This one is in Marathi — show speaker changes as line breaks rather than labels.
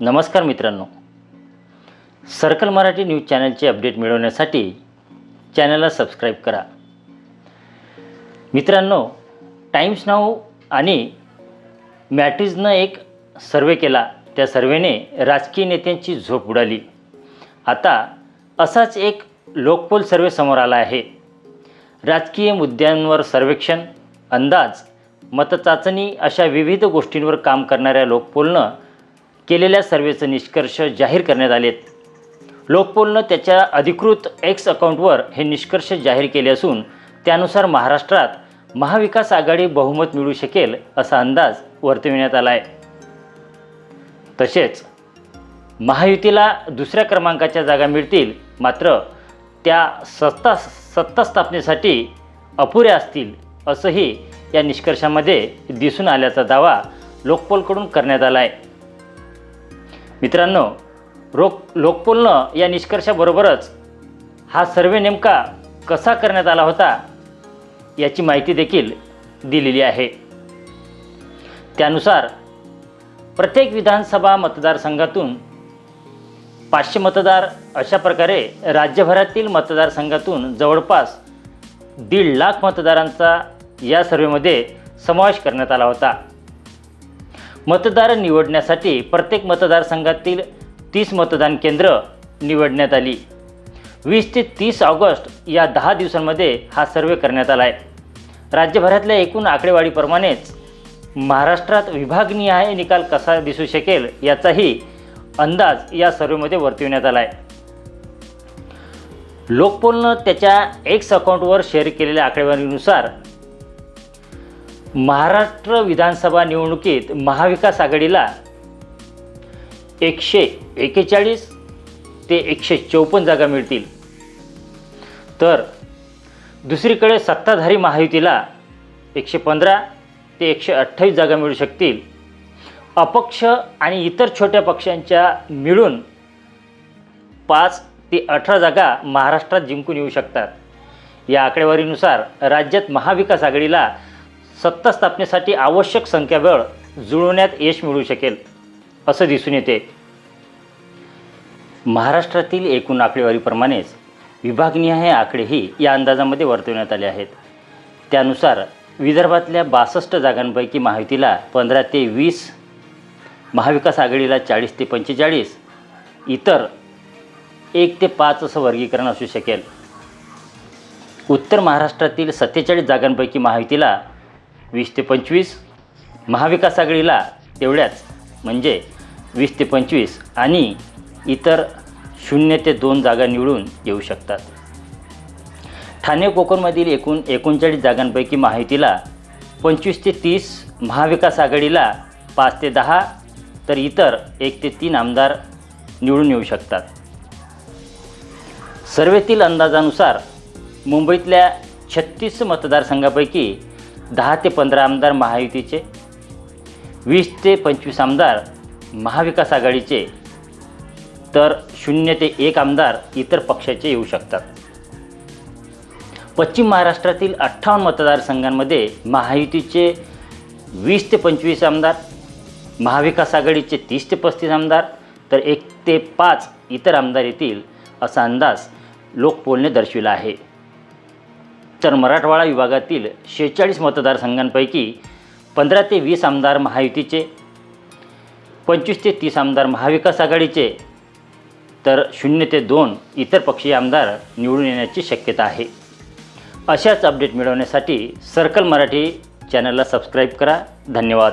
नमस्कार मित्रांनो. सर्कल मराठी न्यूज चॅनलचे अपडेट मिळवण्यासाठी चॅनलला सबस्क्राईब करा. मित्रांनो टाईम्स नाऊ आणि मॅट्रिजनं एक सर्वे केला. त्या सर्वेने राजकीय नेत्यांची झोप उडाली. आता असाच एक लोकपोल सर्वे समोर आला आहे. राजकीय मुद्द्यांवर सर्वेक्षण अंदाज मतचाचणी अशा विविध गोष्टींवर काम करणाऱ्या लोकपोलनं केलेल्या सर्वेचे निष्कर्ष जाहीर करण्यात आलेत. लोकपोलनं त्याच्या अधिकृत एक्स अकाउंटवर हे निष्कर्ष जाहीर केले असून त्यानुसार महाराष्ट्रात महाविकास आघाडी बहुमत मिळू शकेल असा अंदाज वर्तविण्यात आला आहे तसेच महायुतीला दुसऱ्या क्रमांकाच्या जागा मिळतील मात्र त्या सत्ता सत्ता स्थापनेसाठी अपुऱ्या असतील असंही या निष्कर्षामध्ये दिसून आल्याचा दावा लोकपोलकडून करण्यात आला आहे मित्रांनो रोक लोकपूर्ण या निष्कर्षाबरोबरच हा सर्वे नेमका कसा करण्यात आला होता याची माहिती देखील दिलेली आहे. त्यानुसार प्रत्येक विधानसभा मतदारसंघातून पाचशे मतदार अशा प्रकारे राज्यभरातील मतदारसंघातून जवळपास दीड लाख मतदारांचा या सर्वेमध्ये समावेश करण्यात आला होता. मतदार निवडण्यासाठी प्रत्येक मतदारसंघातील तीस मतदान केंद्र निवडण्यात आली. वीस ते तीस ऑगस्ट या दहा दिवसांमध्ये हा सर्वे करण्यात आला आहे राज्यभरातल्या एकूण आकडेवारीप्रमाणेच महाराष्ट्रात विभागनिहाय निकाल कसा दिसू शकेल याचाही अंदाज या सर्वेमध्ये वर्तविण्यात आला आहे लोकपोलनं त्याच्या एक्स अकाउंटवर शेअर केलेल्या आकडेवारीनुसार महाराष्ट्र विधानसभा निवडणुकीत महाविकास आघाडीला एकशे एकेचाळीस ते एकशे चौपन्न जागा मिळतील. तर दुसरीकडे सत्ताधारी महायुतीला एकशे पंधरा ते एकशे अठ्ठावीस जागा मिळू शकतील. अपक्ष आणि इतर छोट्या पक्षांच्या मिळून पाच ते अठरा जागा महाराष्ट्रात जिंकून येऊ शकतात. या आकडेवारीनुसार राज्यात महाविकास आघाडीला सत्ता स्थापनेसाठी आवश्यक संख्याबळ जुळवण्यात यश मिळू शकेल असं दिसून येते. महाराष्ट्रातील एकूण आकडेवारीप्रमाणेच विभागनिहाय आकडेही या अंदाजामध्ये वर्तवण्यात आले आहेत. त्यानुसार विदर्भातल्या बासष्ट जागांपैकी महायुतीला पंधरा ते वीस महाविकास आघाडीला चाळीस ते पंचेचाळीस इतर एक ते पाच असं वर्गीकरण असू शकेल. उत्तर महाराष्ट्रातील सत्तेचाळीस जागांपैकी महायुतीला वीस ते पंचवीस. महाविकास आघाडीला तेवढ्याच म्हणजे वीस ते पंचवीस आणि इतर शून्य ते दोन जागा निवडून येऊ शकतात. ठाणे कोकणमधील एकूण एकोणचाळीस जागांपैकी महायुतीला पंचवीस ते तीस महाविकास आघाडीला पाच ते दहा तर इतर एक ते तीन आमदार निवडून येऊ शकतात. सर्वेतील अंदाजानुसार मुंबईतल्या छत्तीस मतदारसंघापैकी दहा ते पंधरा आमदार महायुतीचे वीस ते पंचवीस आमदार महाविकास आघाडीचे तर शून्य ते एक आमदार इतर पक्षाचे येऊ शकतात. पश्चिम महाराष्ट्रातील अठ्ठावन्न मतदारसंघांमध्ये महायुतीचे वीस ते पंचवीस आमदार महाविकास आघाडीचे तीस ते पस्तीस आमदार तर एक ते पाच इतर आमदार येतील असा अंदाज लोकपोलने दर्शविला आहे. तर मराठवाडा विभागातील शेहेचाळीस मतदारसंघांपैकी पंधरा ते वीस आमदार महायुतीचे पंचवीस ते तीस आमदार महाविकास आघाडीचे तर शून्य ते दोन इतर पक्षीय आमदार निवडून येण्याची शक्यता आहे. अशाच अपडेट मिळवण्यासाठी सर्कल मराठी चॅनलला सबस्क्राईब करा. धन्यवाद.